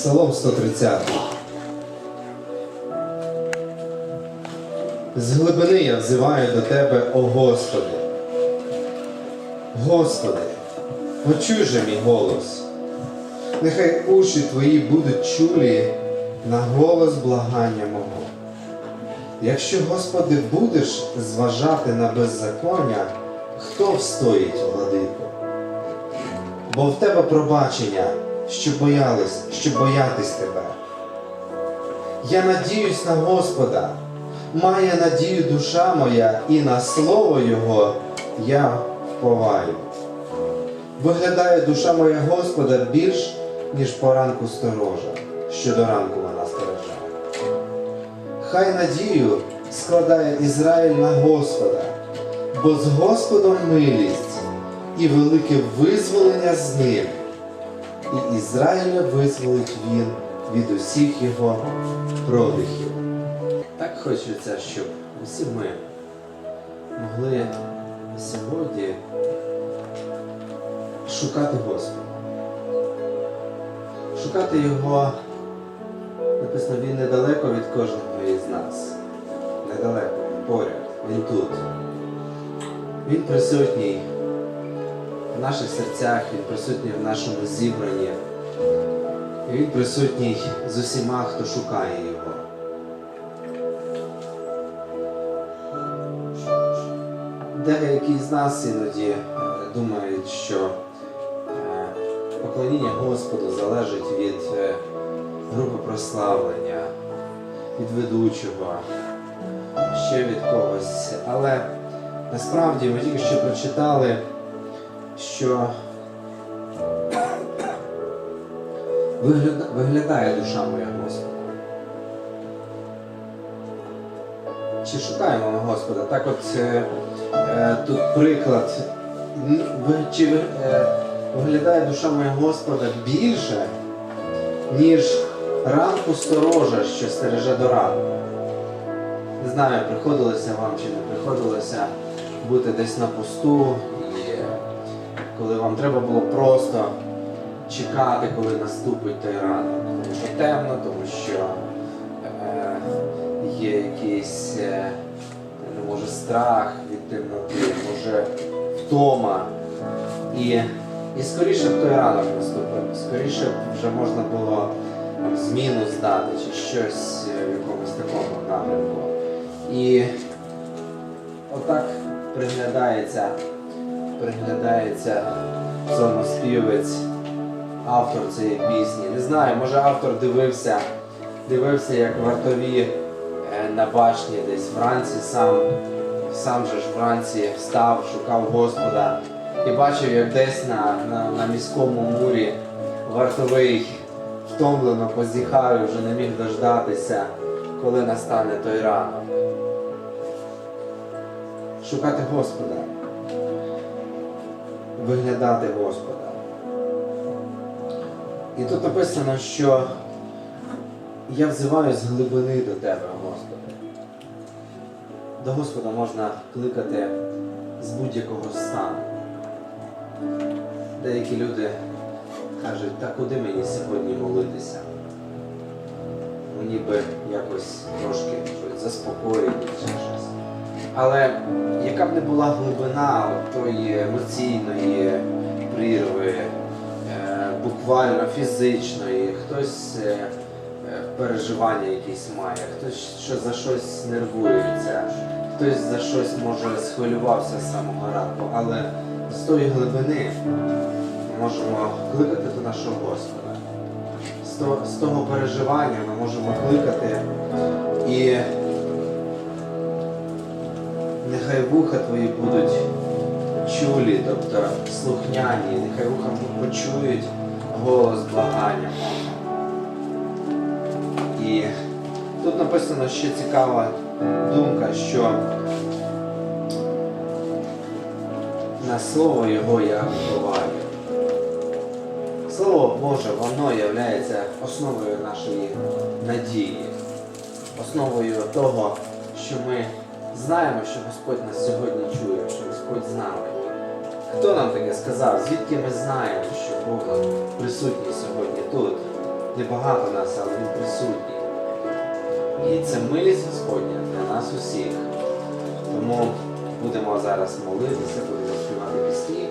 Псалом 130. З глибини я взиваю до Тебе, о Господи. Господи, почуй же мій голос. Нехай уші Твої будуть чулі на голос благання мого. Якщо, Господи, будеш зважати на беззаконня, хто встоїть, владико? Бо в тебе пробачення, що боялись, що боятись тебе. Я надіюсь на Господа, має надію душа моя, і на слово Його я вповаю. Виглядає душа моя Господа більш, ніж поранку сторожа, що до ранку вона стереже. Хай надію складає Ізраїль на Господа, бо з Господом милість і велике визволення з ним. І Ізраїля визволить він від усіх його продихів. Так хочеться, щоб усі ми могли сьогодні шукати Господа. Шукати Його, написано, Він недалеко від кожного із нас. Недалеко, поряд, Він тут. Він присутній в наших серцях, Він присутній в нашому зібранні. І Він присутній з усіма, хто шукає Його. Деякі з нас іноді е, думають, що е, поклоніння Господу залежить від е, групи прославлення, від ведучого, ще від когось. Але насправді ми тільки що прочитали, що вигляда- виглядає душа моя Господа. Чи шукаємо ми Господа? Так от е, е, тут приклад. Чи е, виглядає душа моя Господа більше, ніж ранку сторожа, що стереже до ранку? Не знаю, приходилося вам чи не приходилося бути десь на посту, коли вам треба було просто чекати, коли наступить той ранок. Тому що темно, тому що е, є якийсь е, ну, може страх від темноти, може втома. І, і скоріше б той ранок наступив, скоріше б вже можна було зміну здати чи щось е, в якомусь такому напрямку. І отак приглядається, приглядається псалмоспівець, автор цієї пісні. Не знаю, може автор дивився, дивився, як вартові е, на башні десь вранці сам, сам же ж вранці встав, шукав Господа і бачив, як десь на, на, на міському мурі вартовий втомлено позіхає, вже не міг дождатися, коли настане той ранок. Шукати Господа, виглядати Господа. І тут написано, що я взиваю з глибини до Тебе, Господи. До Господа можна кликати з будь-якого стану. Деякі люди кажуть, та куди мені сьогодні молитися? Мені би якось трошки заспокоїти чи щось. Але яка б не була глибина тої емоційної прірви, е, буквально фізичної, хтось е, е, переживання якісь має, хтось що за щось нервується, хтось за щось може схвилювався з самого ранку, але з тої глибини ми можемо кликати до нашого Господа. З того, переживання ми можемо кликати і нехай вуха твої будуть чулі, тобто слухняні, нехай вуха почують голос благання. І тут написано ще цікава думка, що на слово його я впливаю. Слово Боже, воно є основою нашої надії, основою того, що ми Знаємо, що Господь нас сьогодні чує, що Господь з нами. Хто нам таке сказав? Звідки ми знаємо, що Бог присутній сьогодні тут? Небагато нас, але Він присутній. І це милість Господня для нас усіх. Тому будемо зараз молитися, будемо співати пісні.